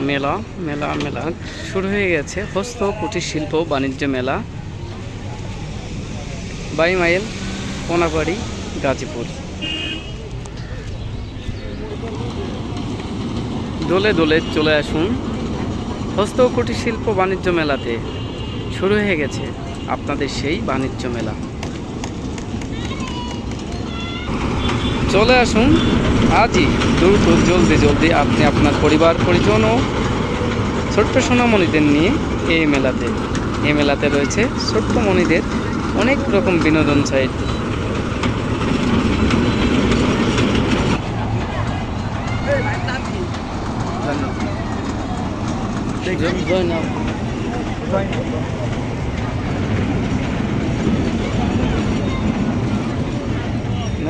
মেলা মেলা মেলা। শুরু হয়ে গেছে হস্ত, কুটির শিল্প, বাণিজ্য মেলা। বাই মাইল, কোনাবাড়ি, গাজীপুর। দোলে দোলে চলে আসুন হস্ত, কুটির শিল্প, বাণিজ্য মেলাতে। শুরু হয়ে গেছে আপনাদের সেই বাণিজ্য মেলা। চলে আসুন। আজই দ্রুত জলদি জলদি আপনি আপনার পরিবার পরিজন ও ছোট্ট সোনামণিদের নিয়ে এই মেলাতে এই মেলাতে রয়েছে ছোট্ট মণিদের অনেক রকম বিনোদন সাইট।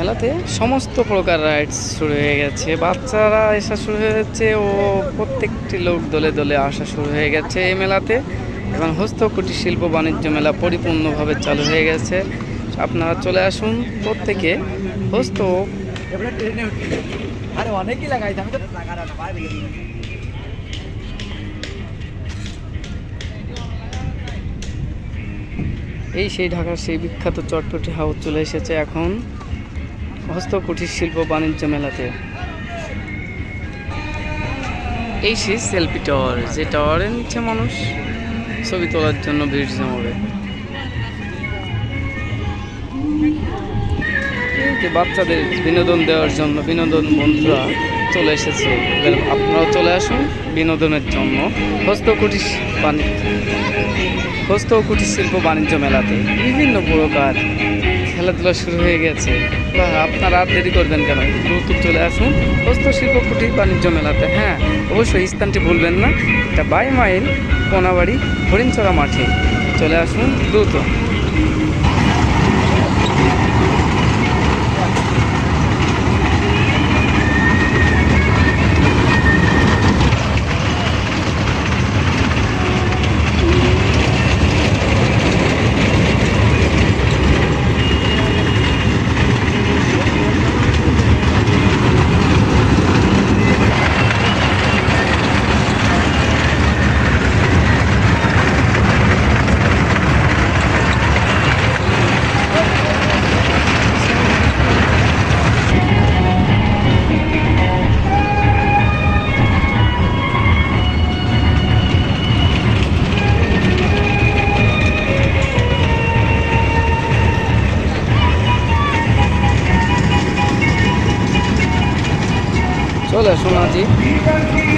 মেলাতে সমস্ত প্রকার রাইডস শুরু হয়ে গেছে। বাচ্চারা আসা শুরু হয়ে হয়েছে ও প্রত্যেকটি লোক দলে দলে আসা শুরু হয়ে গেছে এই মেলাতে। এবং হস্ত কুটির শিল্প বাণিজ্য মেলা পরিপূর্ণভাবে চালু হয়ে গেছে। আপনারা চলে আসুন প্রত্যেকে। হস্ত অনেকই আমি তো এই সেই ঢাকার সেই বিখ্যাত চটপটি হাউস চলে এসেছে এখন। হস্ত কুটির শিল্প বাণিজ্য মেলাতে। এই সেই সেলফি টাওয়ার যে টাওয়ারের নিচ্ছে মানুষ ছবি তোলার জন্য ভিড় জমাবে। বাচ্চাদের বিনোদন দেওয়ার জন্য বিনোদন বন্ধুরা চলে এসেছে। এবার আপনারাও চলে আসুন বিনোদনের জন্য হস্ত কুটির বাণিজ্য হস্ত কুটির শিল্প বাণিজ্য মেলাতে বিভিন্ন প্রকার খেলাধুলা শুরু হয়ে গেছে। বা আপনারা আর দেরি করবেন কেন? দ্রুত চলে আসুন। হস্তশিল্প কুটির বাণিজ্য মেলাতে। হ্যাঁ অবশ্যই স্থানটি ভুলবেন না। এটা বাই মাইল কোনাবাড়ি হরিণচড়া মাঠে। চলে আসুন দ্রুত। 塑料收纳机。